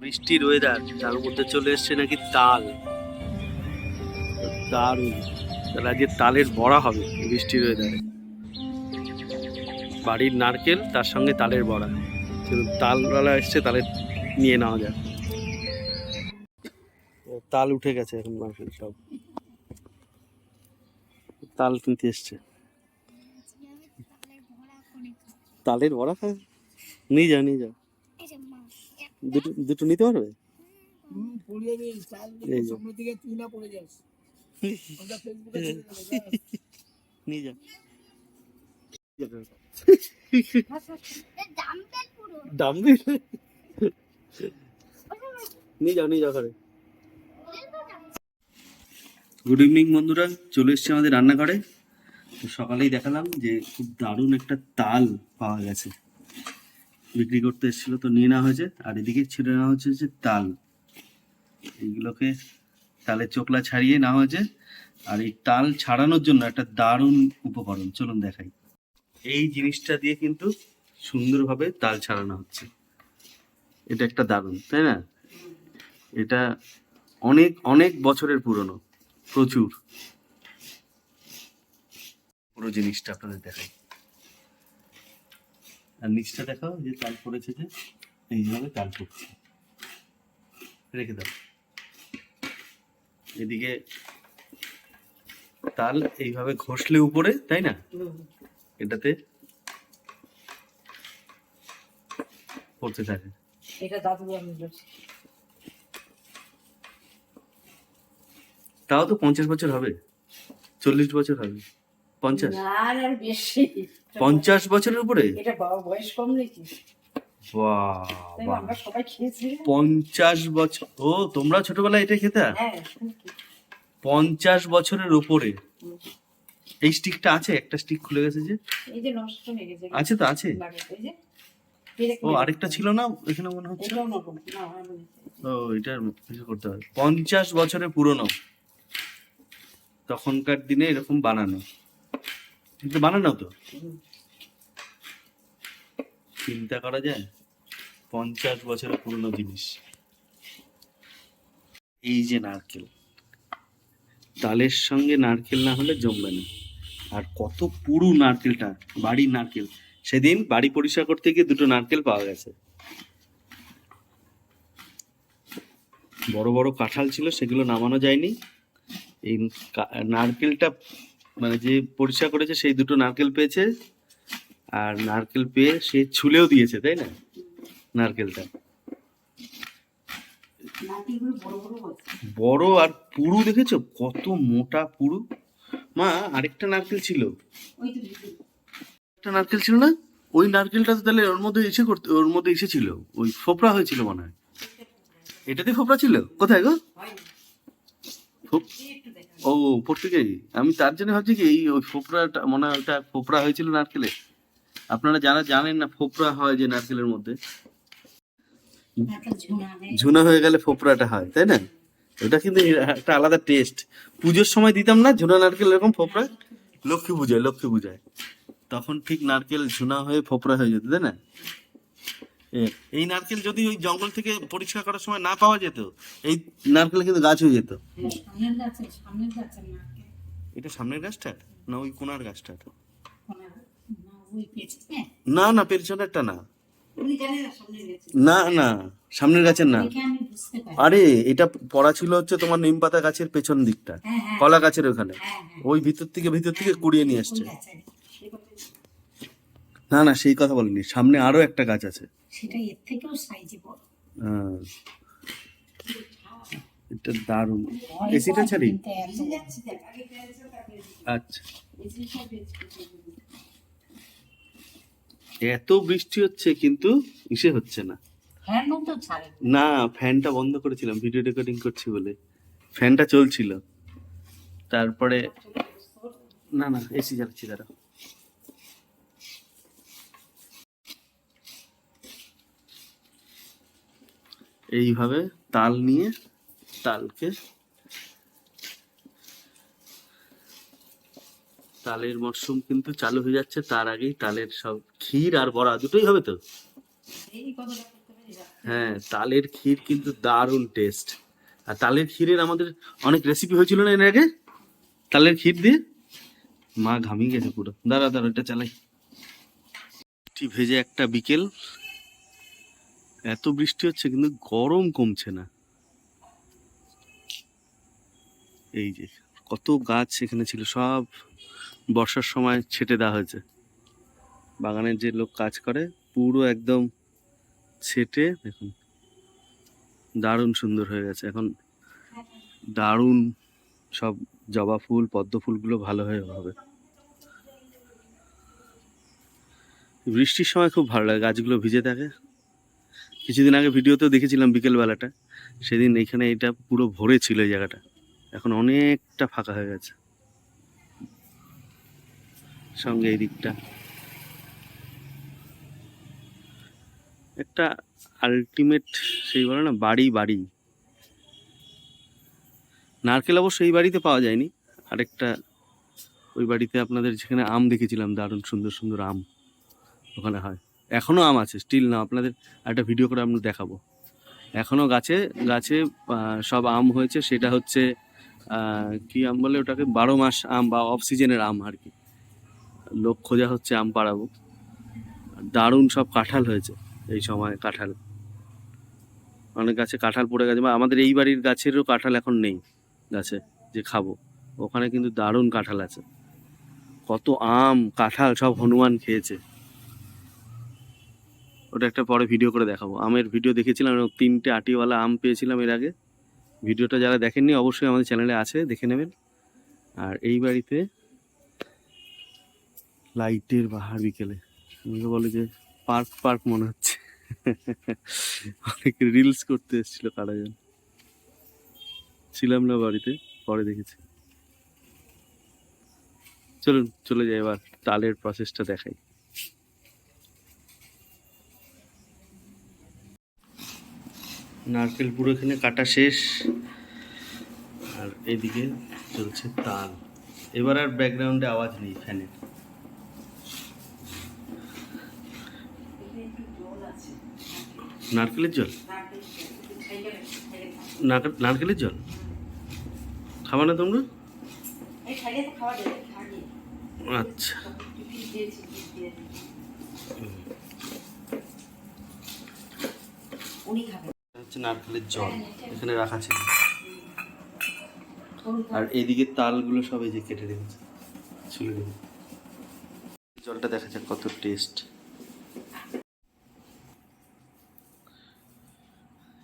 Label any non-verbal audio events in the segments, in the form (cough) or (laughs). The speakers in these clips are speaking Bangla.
বৃষ্টির ওয়েদার তার মধ্যে চলে এসছে নাকি তাল। দারুণ। তাহলে আজকে তালের বড়া হবে বৃষ্টির ওয়েদারে বাড়ির নারকেল, তার সঙ্গে তালের বড়া। চলুন, তালওয়ালা এসছে, তালে নিয়ে নেওয়া যায় তাল উঠে গেছে এখন মার্কেট সব। তাল কিনতে এসছে। তালের বড়া খায়? নিয়ে যাও নিয়ে যাও দুটো দুটো নিতে পারবে? যে। নিয়ে যাও নিয়ে যাও ঘরে। গুড ইভিনিং বন্ধুরা। চলে এসেছি আমাদের রান্নাঘরে। সকালেই দেখালাম যে খুব দারুণ একটা তাল পাওয়া গেছে। বিক্রি করতে এসেছিল, তো নিয়ে নেওয়া হয়েছে। আর এদিকে ছেড়ে নেওয়া হচ্ছে যে তাল। এইগুলোকে তালের চোকলা ছাড়িয়ে নেওয়া হয়েছে। আর এই তাল ছাড়ানোর জন্য একটা দারুণ উপকরণ, চলুন দেখাই। এই জিনিসটা দিয়ে কিন্তু সুন্দরভাবে তাল ছাড়ানো হচ্ছে। এটা একটা দারুণ, তাই না? এটা অনেক অনেক বছরের পুরনো, প্রচুর। পুরো জিনিসটা আপনাদের দেখাই। আর নিচটা দেখাও যে তাল পড়েছে যে এইভাবে তাল পড়ছে। রেখে দাও। এদিকে তাল এইভাবে ঘষলে উপরে তাই না? এটাতে পড়তে থাকে। এটা দাদু আমি তাও তো পঞ্চাশ বছর হবে চল্লিশ বছর হবে। পঞ্চাশ? না আর বেশি। পঞ্চাশ বছরের উপরে? এটা বাবা বয়স কম নাকি? পঞ্চাশ বছর ও তোমরা ছোটবেলায় এটা খেতে? হ্যাঁ পঞ্চাশ বছরের উপরে। এই স্টিকটা আছে? একটা স্টিক খুলে গেছে যে? আছে তো আছে? ও আরেকটা ছিল না? এখানে মনে হচ্ছে। ও এটার কিছু করতে হবে। পঞ্চাশ বছরের পুরনো। তখনকার দিনে এরকম বানানো। এটা বানানো তো। চিন্তা করা যায়? পঞ্চাশ বছরের পুরনো জিনিস। এই যে নারকেল। তালের সঙ্গে নারকেল না হলে জমবে না। আর কত পুরু নারকেলটা বাড়ির নারকেল। সেদিন বাড়ি পরিষ্কার করতে গিয়ে দুটো নারকেল পাওয়া গেছে। বড় বড় কাঁঠাল ছিল, সেগুলো নামানো যায়নি। এই নারকেলটা মানে যে পরিষ্কার করেছে, সেই দুটো নারকেল পেয়েছে আর নারকেল পেয়ে সে ছুলেও দিয়েছে, তাই না? নারকেলটা। বড় আর পুরু দেখেছ? কত মোটা পুরু। মা, আরেকটা নারকেল ছিল। একটা নারকেল ছিল না? ওই নারকেলটা তো তাহলে ওর মধ্যে এসে করতে ওর মধ্যে এসেছিল। ওই ফোপড়া হয়েছিল মনে হয়। এটাতে ফোপড়া ছিল? কোথায় গো? ও উপর আমি তার জন্য ভাবছি কি, এই ওই ফোপড়াটা, মনে হয় ওটা ফোপড়া হয়েছিল নারকেলে। আপনারা যারা জানেন না, ফোপড়া হয় যে নারকেলের মধ্যে। ঝুনা হয়ে গেলে ফোপড়াটা হয়, তাই না? ওটা কিন্তু একটা আলাদা টেস্ট পুজোর সময় দিতাম না, ঝুনা নারকেল এরকম ফোপড়া? লক্ষ্মী পূজায় লক্ষ্মী পূজায়। তখন ঠিক নারকেল ঝুনা হয়ে ফোপড়া হয়ে যেত, তাই না? এই নারকেল যদি ওই জঙ্গল থেকে পরিষ্কার করার সময় না পাওয়া যেত এই নারকেল কিন্তু গাছ হয়ে যেত। হ্যাঁ, এটা সামনের গাছটা? না ওই কোনার গাছটা? কোনা না পেছনে না না পেছনেরটা না। না সামনের না না সামনের গাছের না। আরে এটা পড়া ছিল হচ্ছে তোমার নিম পাতা গাছের পেছন দিকটা হ্যাঁ হ্যাঁ। কলা গাছের ওখানে। হ্যাঁ হ্যাঁ। ওই ভিতর থেকে ভিতর থেকে কুড়িয়ে নিয়ে আসছে। না না সেই কথা বলিনি। সামনে আরও একটা গাছ আছে। সেটা এর থেকেও সাইজে বড়। হ্যাঁ। এটা দারুণ। এসিটা ছাড়ি? আচ্ছা। এত বৃষ্টি হচ্ছে কিন্তু ইসে হচ্ছে না। না। ফ্যানটা বন্ধ করেছিলাম ভিডিও রেকর্ডিং করছি বলে। ফ্যানটা চলছিল। তারপরে না না এসি চালাচ্ছি দাঁড়া এইভাবে তাল নিয়ে তালকে তালের মরশুম কিন্তু চালু হয়ে যাচ্ছে তার আগেই তালের সব ক্ষীর আর বড়া দুটোই হবে তো? হ্যাঁ তালের ক্ষীর কিন্তু দারুণ টেস্ট আর তালের ক্ষীরের আমাদের অনেক রেসিপি হয়েছিল না এর আগে? তালের ক্ষীর দিয়ে? মা ঘামিয়ে গেছে পুরো। দাঁড়া দাঁড়া এটা চালাই। ভেজে একটা বিকেল। এত বৃষ্টি হচ্ছে কিন্তু গরম কমছে না। এই যে কত গাছ এখানে ছিল, সব বর্ষার সময় ছেটে দেওয়া হয়েছে। বাগানের যে লোক কাজ করে, পুরো একদম ছেটে, দেখুন, দারুণ সুন্দর হয়ে গেছে। এখন দারুণ সব জবা ফুল, পদ্ম ফুলগুলো ভালো হয়ে হবে। বৃষ্টির সময় খুব ভালো লাগে, গাছগুলো ভিজে থাকে। কিছুদিন আগে ভিডিওতেও দেখেছিলাম বিকেল বেলাটা সেদিন এখানে এটা পুরো ভরে ছিল এই জায়গাটা। এখন অনেকটা ফাঁকা হয়ে গেছে। সঙ্গে এই দিকটা। একটা আলটিমেট সেই বলে না, বাড়ি বাড়ি। নারকেল অবশ্য এই বাড়িতে পাওয়া যায়নি। আরেকটা ওই বাড়িতে আপনাদের যেখানে আম দেখেছিলাম, দারুণ সুন্দর সুন্দর আম। ওখানে হয়। এখনও আম আছে স্টিল না, আপনাদের একটা ভিডিও করে আমরা দেখাবো। এখনও গাছে গাছে সব আম হয়েছে, সেটা হচ্ছে কি আম বলে ওটাকে? বারো মাস আম বা অফ সিজনের আম আর কি। লোক খোঁজা হচ্ছে আম পাড়াবো। দারুণ সব কাঁঠাল হয়েছে এই সময় কাঁঠাল। অনেক গাছে কাঁঠাল পড়ে গেছে, বা আমাদের এই বাড়ির গাছেরও কাঁঠাল এখন নেই গাছে, যে খাব। ওখানে কিন্তু দারুণ কাঁঠাল আছে। কত আম, কাঁঠাল সব হনুমান খেয়েছে। ওটা একটা পরে ভিডিও করে দেখাবো। আমের ভিডিও দেখেছিলাম এবং তিনটে আটিওয়ালা আম পেয়েছিলাম এর আগে। ভিডিওটা যারা দেখেননি, অবশ্যই আমাদের চ্যানেলে আছে, দেখে নেবেন। আর এই বাড়িতে লাইটের বাহার বিকেলে। আমাকে বলে যে পার্ক পার্ক মনে হচ্ছে। অনেকে রিলস করতে এসেছিল কারা যেন ছিলাম না বাড়িতে, পরে দেখেছি। চলুন, চলে যাই এবার, তালের প্রসেসটা দেখাই। নারকেল পুরো এখানে কাটা শেষ। আর এদিকে চলছে তাল। এবার আর ব্যাকগ্রাউন্ডে আওয়াজ নেই ফ্যানের। নারকেলের জল? নারকেল- নারকেলের জল? খাবা না তোমরা? আচ্ছা। উনি খাবেন। হচ্ছে নারকেলের জল এখানে রাখা ছিল। আর এদিকে তালগুলো সব এই যে কেটে রেখেছে ছুলে রেখেছে জলটা দেখা যাক কত টেস্ট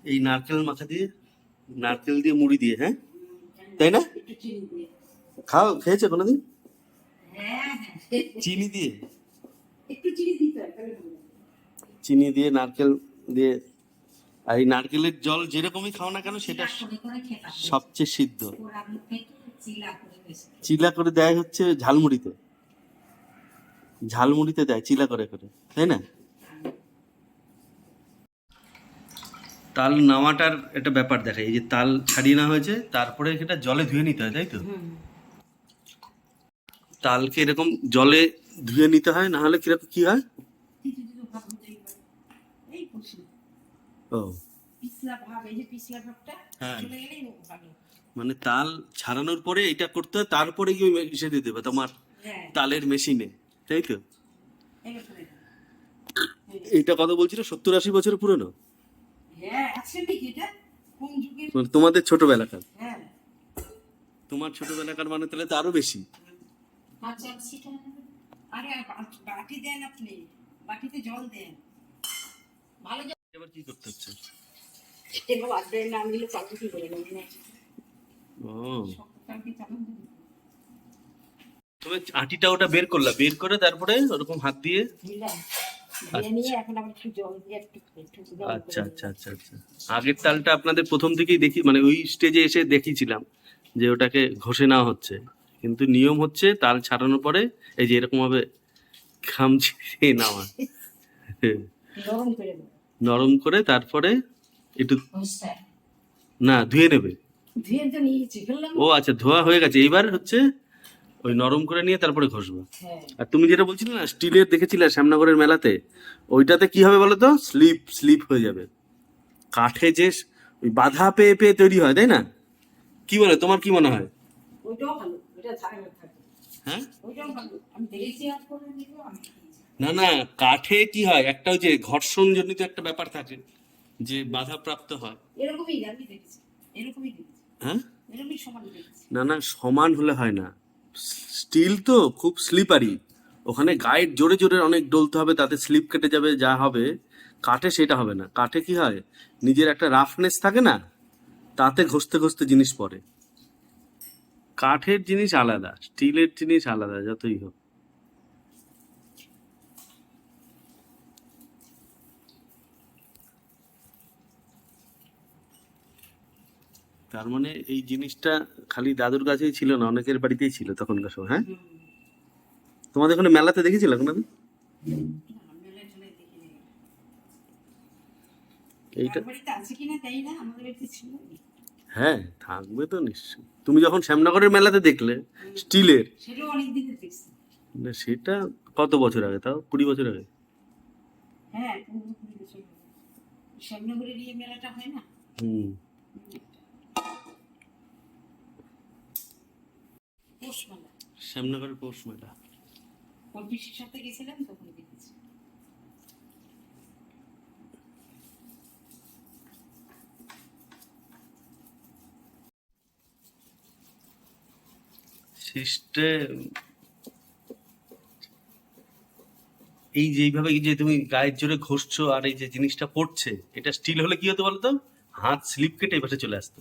এই নারকেল মাথা দিয়ে নারকেল দিয়ে মুড়ি দিয়ে হ্যাঁ? তাই না? একটু চিনি দিয়ে। খাও খেয়েছে কোনোদিন? হ্যাঁ হ্যাঁ চিনি দিয়ে? চিনি হয় লাগে। চিনি দিয়ে নারকেল দিয়ে এই নারকেলের জল যেরকমই খাও না কেন সেটা সবচেয়ে সিদ্ধ। চিলা করে দেয় হচ্ছে ঝালমুড়িতে। ঝালমুড়িতে দেয় চিলা করে করে তাই না? তাল নামাটার একটা ব্যাপার দেখা এই যে তাল ছাড়িয়ে নেওয়া হয়েছে তারপরে সেটা জলে ধুয়ে নিতে হয় তাই তো? তালকে এরকম জলে ধুয়ে নিতে হয় না হলে কীরকম কি হয়? ও। পিছলা ভাব এই যে পিছলা ভাবটা হ্যাঁ। চলে গেলেই ভালো মানে তাল ছাড়ানোর পরে এটা করতে হয় তারপরে গিয়ে মিশে দিতে হবে তোমার হ্যাঁ। তালের মেশিনে তাই তো? এটা এইটা কত বলছিল সত্তর আশি বছর পুরনো? হ্যাঁ মানে তোমাদের ছোটবেলাকার? হ্যাঁ। তোমার ছোটবেলাকার মানে তাহলে তো আরও বেশি। আচ্ছা বা- বাটি দেন আপনি। বাটিতে জল দেন। ভালো এবার কি করতে হচ্ছে? চালু কি করে ও। সকালকে তুমি আটিটা ওটা বের করলা বের করে তারপরে ওরকম হাত দিয়ে? দিলাম। দিয়ে নিয়ে এখন আবার একটু জল দিয়ে একটু একটু জল করে আচ্ছা আচ্ছা আচ্ছা আচ্ছা। আগের তালটা আপনাদের প্রথম থেকেই দেখি মানে ওই স্টেজে এসে দেখিয়েছিলাম যে ওটাকে ঘষে নেওয়া হচ্ছে। কিন্তু নিয়ম হচ্ছে তাল ছাড়ানোর পরে এই যে এরকম ভাবে খামচি নেওয়া নরম করে দেবো। নরম করে তারপরে একটু না ধুয়ে নেবে। ও আচ্ছা ধোয়া হয়ে গেছে। এইবার হচ্ছে ওই নরম করে নিয়ে তারপরে ঘষবো। হ্যাঁ। আর তুমি যেটা বলছিলে না স্টিলের দেখেছিলে শ্যামনগরের মেলাতে ওইটাতে কি হবে বলো তো? স্লিপ স্লিপ হয়ে যাবে। কাঠে যে ওই বাধা পেয়ে পেয়ে তৈরি হয় তাই না? কি বলে তোমার কি মনে হয়? হ্যাঁ। না না কাঠে কি হয়? একটা ওই যে ঘর্ষণ জনিত একটা ব্যাপার থাকে। যে বাধা প্রাপ্ত হয়। এরকমই আমি দেখেছি। এরকমই দেখেছি। হ্যাঁ? এরকমই সমান দেখেছি। না না সমান হলে হয় না। স্টিল তো খুব স্লিপারি ওখানে গাইড জোরে জোরে অনেক ডলতে হবে তাতে স্লিপ কেটে যাবে যা হবে। কাঠে সেটা হবে না। কাঠে কি হয়? নিজের একটা রাফনেস থাকে না তাতে ঘষতে ঘষতে জিনিস পড়ে। কাঠের জিনিস আলাদা স্টিলের জিনিস আলাদা যতই হোক। তার মানে এই জিনিসটা খালি দাদুর কাছেই ছিল না অনেকের বাড়িতেই ছিল তখনকার সময় হ্যাঁ? তোমাদের ওখানে মেলাতে দেখেছিল এখন আমি। এইটা হ্যাঁ থাকবে তো নিশ্চয়ই। তুমি যখন শ্যামনগরের মেলাতে দেখলে স্টিলের না সেটা কত বছর আগে তাও? কুড়ি বছর আগে? হ্যাঁ। শ্যামনগরের মেলাটা হয় না? হুম। পৌষ মেলা শ্যামনগরের পৌষ মেলা পিসির সাথে গেছিলাম তখন দেখেছি সিস্টে এই যে এইভাবে যে তুমি গায়ের জোরে ঘষছো আর এই যে জিনিসটা পড়ছে এটা স্টিল হলে কি হতো বলতো? হাত স্লিপ কেটে এপাশে চলে আসতো।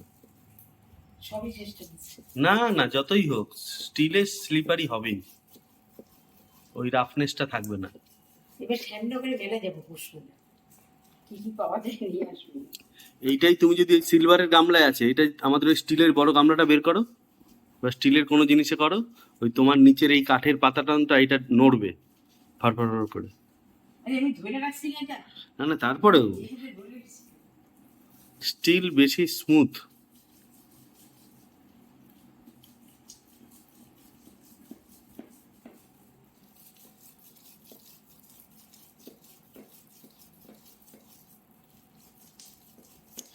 সবই চেষ্টা করছি। না না যতই হোক স্টিলের স্লিপারই হবেই। ওই রাফনেসটা থাকবে না। এবার শ্যামনগরে মেলা যাব কি কি পাওয়া যায় নিয়ে আসব। এইটাই তুমি যদি সিলভারের গামলায় আছে এটা আমাদের ওই স্টিলের বড় গামলাটা বের করো। বা স্টিলের কোনো জিনিসে করো ওই তোমার নিচের এই কাঠের পাতাটা এটা নড়বে ফাড় করে। না না তারপরেও। স্টিল বেশি স্মুথ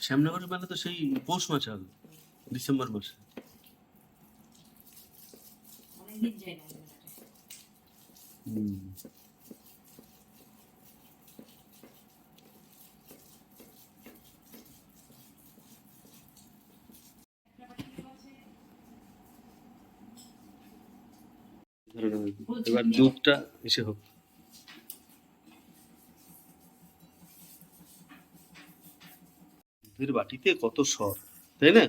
শ্যামনগরের মেলা তো সেই পৌষ মাসে হবে ডিসেম্বর মাসে। এবার দুধটা এসে হোক। দুধের বাটিতে কত সর তাই না।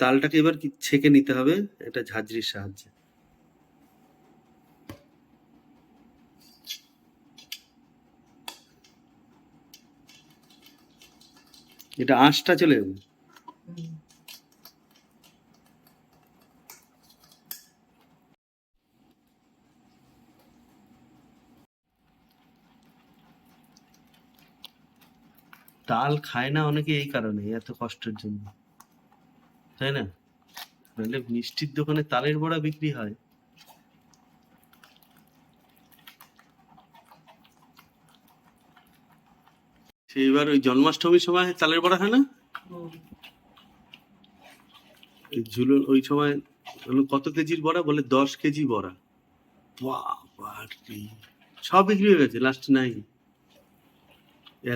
তালটাকে এবার কি ছেঁকে নিতে হবে? এটা ঝাঁঝরির সাহায্যে। এটা আঁশটা চলে যাবে। তাল খায় না অনেকে এই কারণে এত কষ্টের জন্য। তাই না? নাহলে মিষ্টির দোকানে তালের বড়া বিক্রি হয়। সেইবার ওই জন্মাষ্টমীর সময় তালের বড়া হয় না? ঝুলন ওই সময় কত কেজির বড়া? বলে, দশ কেজি বড়া। সব বিক্রি হয়ে গেছে লাস্ট নাই।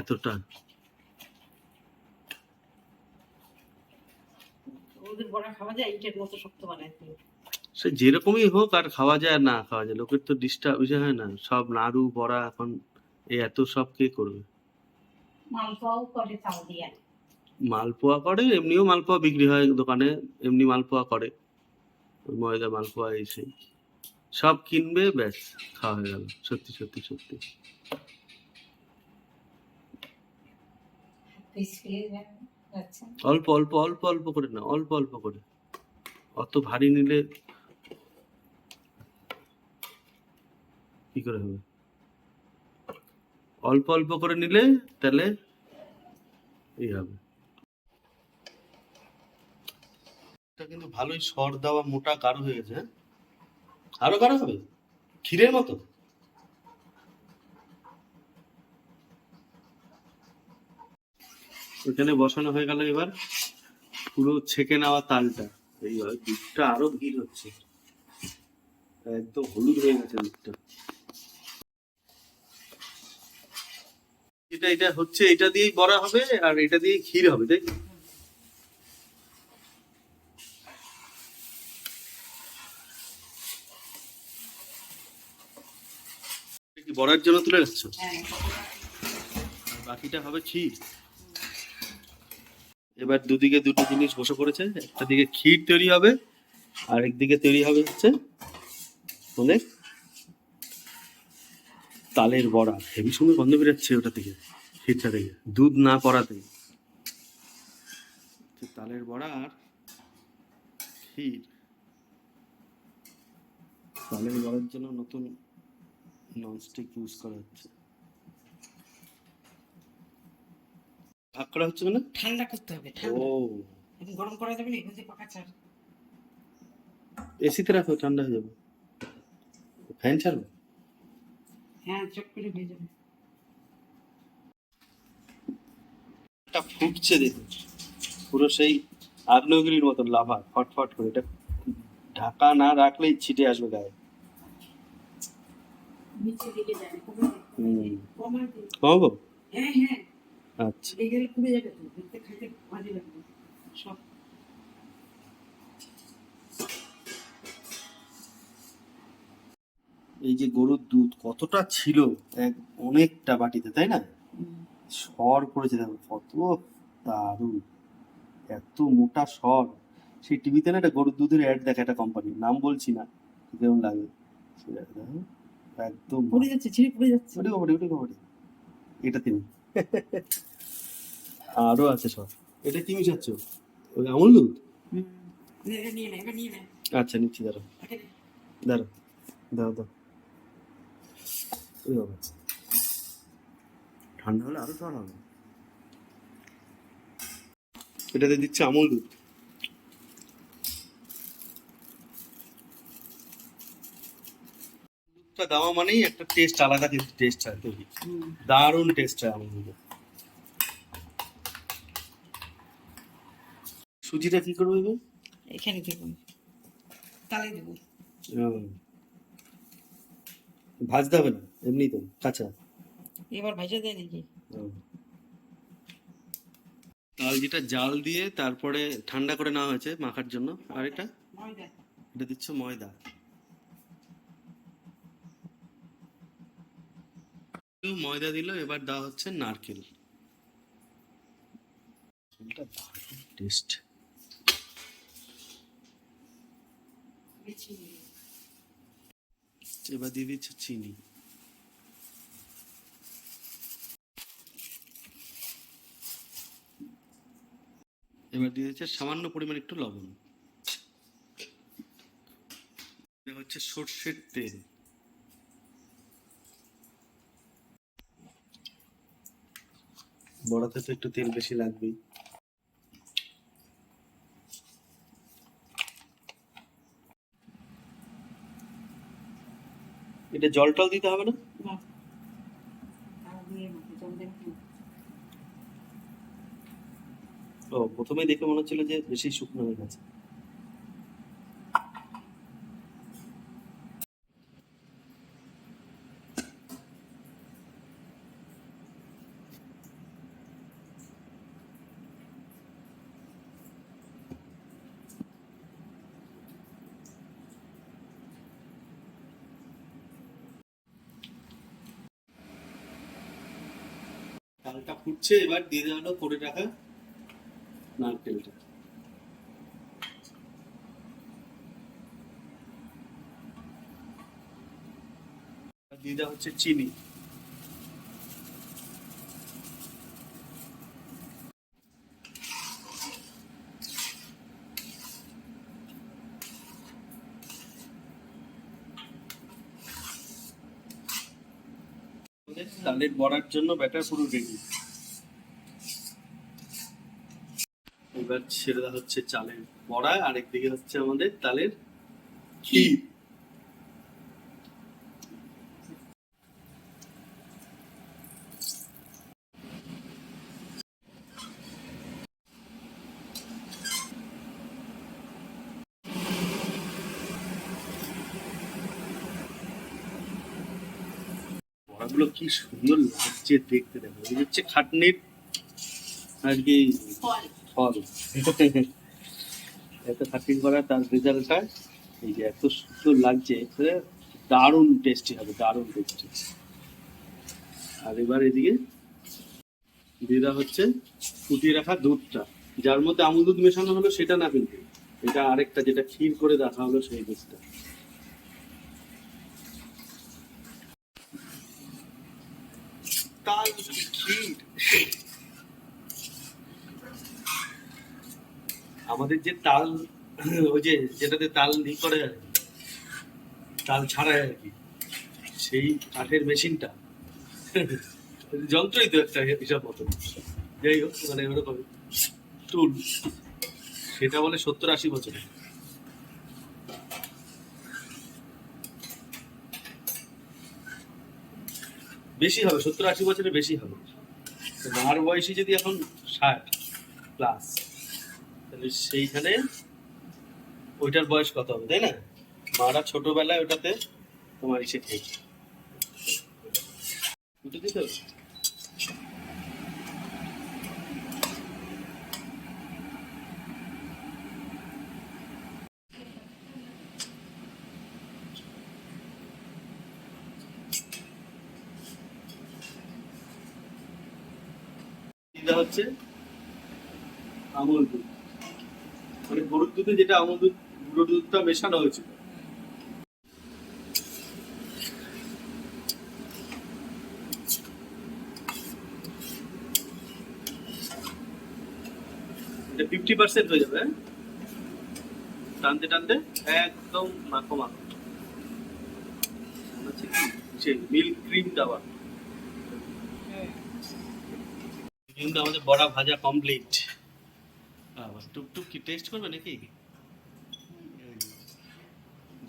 এতটা। ওদের বড়া খাওয়া যায় ইটের মতো শক্ত বানায় সে যেরকমই হোক আর খাওয়া যায় না খাওয়া যায় লোকের তো ডিস্টার্ব হয় না। সব নাড়ু বড়া এখন এই এত সব কে করবে? মালপোয়াও করে তাও দিয়া। মালপোয়া করে এমনিও মালপোয়া বিক্রি হয় দোকানে এমনি মালপোয়া করে। ময়দা মালপোয়া এসে সব কিনবে ব্যাস খাওয়া হয়ে গেল সত্যি সত্যি সত্যি। খেয়ে যাচ্ছে অল্প অল্প অল্প অল্প করে না অল্প অল্প করে। অত ভারী নিলে কি করে হবে? অল্প অল্প করে নিলে তাহলে এই হবে। কিন্তু ভালোই সর দেওয়া মোটা কারও হয়ে গেছে হ্যাঁ? আরও কারও হবে? ক্ষীরের মতো? এখানে বসানো হয়ে গেল এবার পুরো ছেঁকে নেওয়া তালটা। এইবার দুধটা আরও ভিড় হচ্ছে। একদম হলুদ হয়ে গেছে দুধটা। এটা এটা হচ্ছে এটা দিয়েই বড়া হবে আর এটা দিয়ে ক্ষীর হবে তাই কি বড়ার জন্য তুলে রাখছো? হ্যাঁ। বাকিটা হবে ক্ষীর। এবার দুদিকে দুটো জিনিস বসে পড়েছে। একটা দিকে ক্ষীর তৈরি হবে, আর একদিকে তৈরি হবে হচ্ছে মানে তালের বড়া। হেভি সুন্দর গন্ধ বেরোচ্ছে ওটা থেকে, ক্ষীরটা থেকে। দুধ না করাতে। তালের বড়া আর ক্ষীর। তালের বড়ার জন্য নতুন ননস্টিক ইউজ করা হচ্ছে। ভাগ করা হচ্ছে মানে? ঠান্ডা করতে হবে ও। ঠান্ডা এখন গরম করা যাবে না এখন পাকা চার এসিতে রাখো ঠান্ডা হয়ে যাবে। ফ্যান ছাড়ো হ্যাঁ চট করে হয়ে যাবে। এটা ফুটছে দেখুন। পুরো সেই আগ্নেয়গিরির মতন লাভা ফটফট করে। এটা ঢাকা না রাখলেই ছিটে আসবে গায়ে। হুম। কমাবো? হ্যাঁ হ্যাঁ। আচ্ছা। এই গেলে কমে যাবে তো দেখতে খাইতে মাঝে লাগবে। সব। এই যে গরুর দুধ কতটা ছিল এক অনেকটা বাটিতে তাই না? সর করেছে দেখো কত দারুণ। এত মোটা সর। সেই টিভিতে না একটা গরুর দুধের অ্যাড দেখে একটা কোম্পানির নাম বলছি না কেমন লাগে? সেটা একদম পড়ে যাচ্ছে ছিঁড়ে পড়ে যাচ্ছে। ওটি ওটি কবাডি এটা তিনি (laughs) আরও আছে সব। এটা কি মিশাচ্ছ? ওই আমল দুধ? আচ্ছা নিচ্ছি দাঁড়ো দাঁড়ো দাও দাও ঠান্ডা হলে আরও সর হবে। এটাতে দিচ্ছে আমল দুধ। দুধটা দেওয়া মানেই একটা টেস্ট আলাদা টেস্ট হয় তৈরি দারুণ টেস্ট হয় আমুল দুধে সুজিটা কি করব এবার? এখানে দেবো তালে দেবো। ভাজতে হবে না এমনি তো কাঁচা। এবার ভাজা দেয় নাকি তাল যেটা জাল দিয়ে তারপরে ঠান্ডা করে নেওয়া হয়েছে মাখার জন্য আর এটা? ময়দা। এটা দিচ্ছ ময়দা। একটু ময়দা দিল, এবার দেওয়া হচ্ছে নারকেল। এবার দিয়ে দিচ্ছে চিনি। এবার দিয়ে দিচ্ছে সামান্য পরিমাণ একটু লবণ। হচ্ছে সর্ষের তেল। বড়াতে তো একটু তেল বেশি লাগবেই। এটা জল টল দিতে হবে না। ও প্রথমে দেখে মনে হচ্ছিল যে বেশি শুকনো হয়ে গেছে। ফুটছে এবার দিয়ে দেওয়া হলো করে টাকা নারকেলটা। দিয়ে হচ্ছে চিনি। তালের বড়ার জন্য ব্যাটার পুরো রেডি এবার দেওয়া হচ্ছে চালের বড়া আর একদিকে হচ্ছে আমাদের তালের ক্ষীর। বড়াগুলো কি সুন্দর লাগছে দেখতে দেখো। এই হচ্ছে খাটনির আর কি ফল এত খাটনি করা তার রেজাল্টটা এই যে এত সুন্দর লাগছে দারুণ টেস্টি হবে, দারুণ টেস্টি আর এবার এদিকে দেওয়া হচ্ছে ফুটিয়ে রাখা দুধটা, যার মধ্যে আমুল দুধ মেশানো হলো সেটা না কিন্তু, এটা আরেকটা যেটা ক্ষীর করে রাখা হলো সেই দুধটা। তাল, ক্ষীর আমাদের যে তাল, ওই যে যেটাতে তাল ই করে তাল ছাড়ায় আর কি, সেই কাঠের মেশিনটা। যন্ত্রই তো একটা হিসাব মতো। যাই হোক মানে ওরকম টুল, সেটা বলে সত্তর আশি বছরে। বেশি হবে, সত্তর আশি বছরের বেশি হবে। মার বয়সী যদি এখন ষাট প্লাস তাহলে সেইখানে ওইটার বয়স কত হবে, তাই না? মারা ছোটবেলায় ওটাতে তোমার ইসে খেয়েছে? হচ্ছে আমুল। দুধে যেটা আমুল দুধ গুঁড়ো দুধটা মেশানো হয়েছিল। ফিফটি পার্সেন্ট হয়ে যাবে হ্যাঁ? টানতে টানতে একদম মাখো মাখো। মিল্ক ক্রিম দেওয়া কিন্তু আমাদের বড়া ভাজা কমপ্লিট আবার টুকটুক কি টেস্ট করবে নাকি?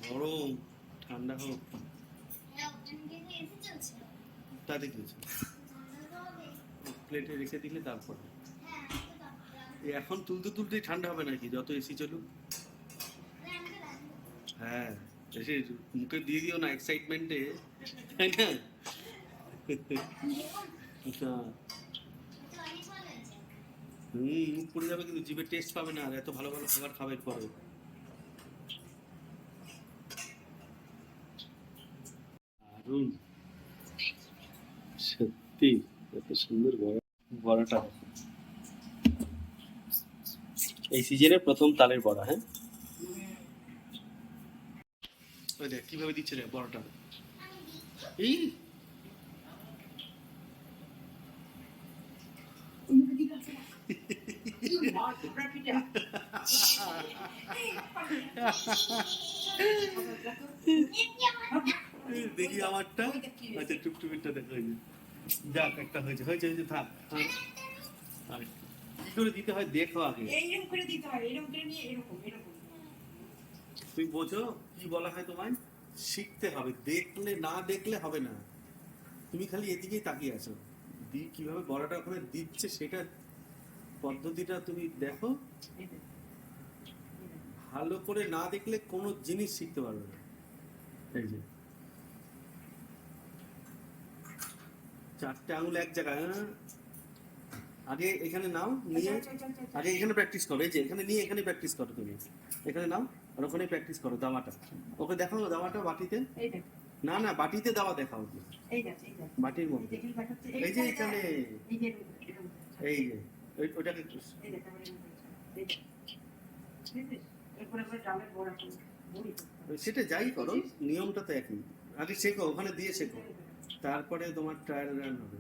গরম, ঠান্ডা হোক। তাতে কি? প্লেটে রেখে দিলে তারপর? এখন তুলতে তুলতেই ঠান্ডা হবে নাকি? যত এসি চলুক। হ্যাঁ এসে মুখে দিয়ে দিও না এক্সাইটমেন্টে তাই না? হ্যাঁ হুম মুখ পড়ে যাবে কিন্তু জিভে টেস্ট পাবে না আর এত ভালো ভালো খাবার খাবে পরে। দারুণ। সত্যি এত সুন্দর বড়া। বড়াটা এই সিজনের প্রথম তালের বড়া হ্যাঁ? ওই দেখ কীভাবে দিচ্ছে রে বড়াটা। এই দেখি আমারটা। আচ্ছা টুকটুকিটা দেখো যে। যাক একটা হয়েছে। হয়েছে হয়েছে থাক। থাক। আর কি করে দিতে হয় দেখো আগে। এইরকম করে দিতে হয় এরকম করে নিয়ে এরকম এরকম। তুমি বোঝো কি বলা হয় তোমায়? শিখতে হবে। দেখলে না দেখলে হবে না। তুমি খালি এদিকেই তাকিয়ে আছো। দি কীভাবে বড়াটা ওখানে দিচ্ছে সেটা পদ্ধতিটা তুমি দেখো। ভালো করে না দেখলে কোনো জিনিস শিখতে পারবে না। এই যে। চারটে আঙুল এক জায়গায় হ্যাঁ? আগে এখানে নাও নিয়ে আচ্ছা, আচ্ছা, আচ্ছা। আগে এখানে প্র্যাকটিস করো। এই যে এখানে নিয়ে এখানে প্র্যাকটিস করো তুমি। এখানে নাও আর ওখানে প্র্যাকটিস করো দাওয়াটা। ওকে দেখাও দাওয়াটা বাটিতে। না না বাটিতে দাওয়া দেখাও। বাটির মধ্যে। এই যে এখানে। এই যে। ওটাকে। সেটা যাই করো, নিয়মটা তো একই। আগে শেখো, ওখানে দিয়ে শেখো। তারপরে তোমার ট্রায়াল রান হবে।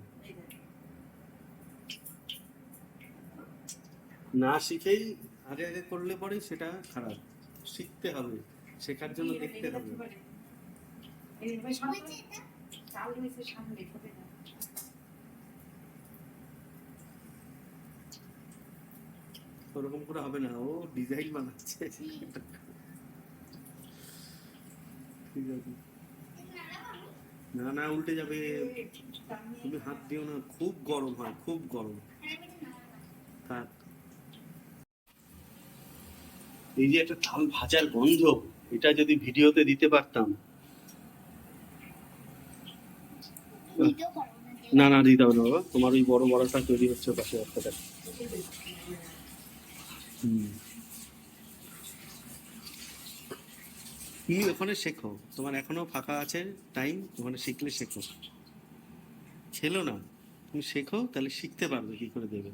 না শিখেই আগে আগে করলে পরে সেটা খারাপ। শিখতে হবে, শেখার জন্য দেখতে হবে এবারে। এই এবার সামনে। চাল রয়েছে সামনে, হবে না। ওরকম করে হবে না ও ডিজাইন বানাচ্ছে। ঠিক আছে। না না উল্টে যাবে। তুমি হাত দিও না খুব গরম হয় খুব গরম। থাক। এই যে একটা তাল ভাজার গন্ধ এটা যদি ভিডিওতে দিতে পারতাম। না না দিতে হবে না বাবা। তোমার ওই বড় বড়টা তৈরি হচ্ছে পাশে একটা তুমি ওখানে শেখো? তোমার এখনও ফাঁকা আছে টাইম ওখানে শিখলে শেখো। খেলো না। তুমি শেখো, তাহলে শিখতে পারবে কি করে দেবে।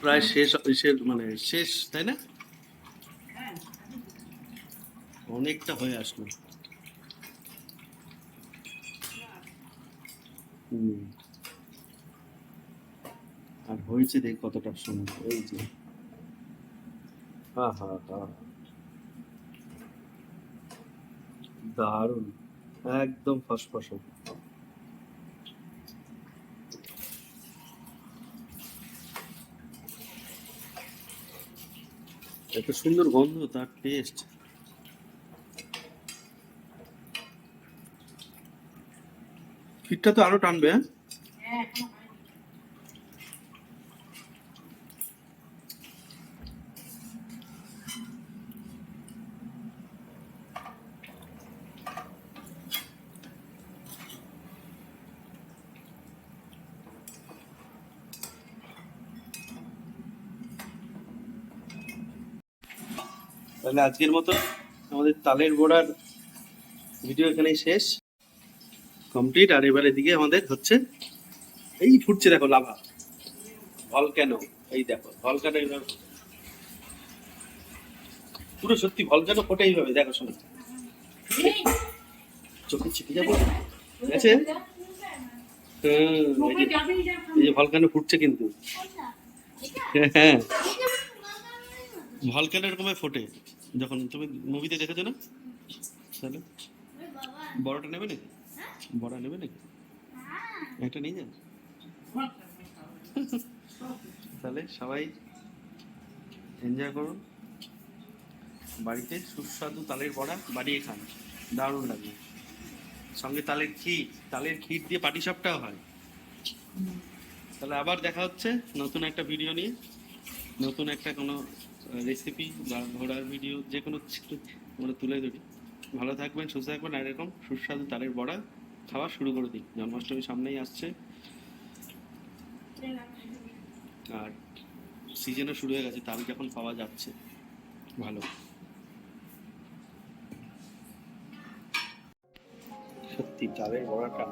প্রায় শেষ শেষ মানে শেষ, তাই না? অনেকটা হয়ে আসলো। হুম। আর হয়েছে দেখ কতটা সুন্দর এই যে। হা হা হা। দারুণ। একদম ফসফস। এত সুন্দর গন্ধ তার টেস্ট ফিটটা তো আরও টানবে হ্যাঁ? তাহলে আজকের মতো আমাদের তালের বড়ার ভিডিও এখানেই শেষ। কমপ্লিট আর এবারে দিকে আমাদের হচ্ছে এই ফুটছে দেখো লাভা। ভলক্যানো এই দেখো ভলক্যানো এইভাবে পুরো সত্যি ভলক্যানো ফোটে এইভাবে দেখো শোনো। চোখে চিপে যাব? গেছে? হুম, এই যে- যে ভলক্যানো ফুটছে কিন্তু। হ্যাঁ ভলক্যানো এরকম ফোটে। যখন তুমি মুভিতে দেখেছ না? তাহলে? বড়টা নেবে নাকি? বড় নেবে নাকি? একটা নিয়ে যান তাহলে সবাই এনজয় করুন। বাড়িতে সুস্বাদু তালের বড়া বানিয়ে খান। দারুণ লাগবে সঙ্গে তালের ক্ষীর তালের ক্ষীর দিয়ে পাটিসাপটাও হয়। তাহলে আবার দেখা হচ্ছে নতুন একটা ভিডিও নিয়ে। নতুন একটা কোনো রেসিপি বা ঘোরার ভিডিও যে কোনো আমরা তুলে ধরি। ভালো থাকবেন, সুস্থ থাকবেন, আর এরকম সুস্বাদু তালের বড়া খাওয়া শুরু করে দিন। জন্মাষ্টমী সামনেই আসছে। আর সিজনও শুরু হয়ে গেছে, তাল যখন পাওয়া যাচ্ছে। ভালো। সত্যি, তালের বড়াটা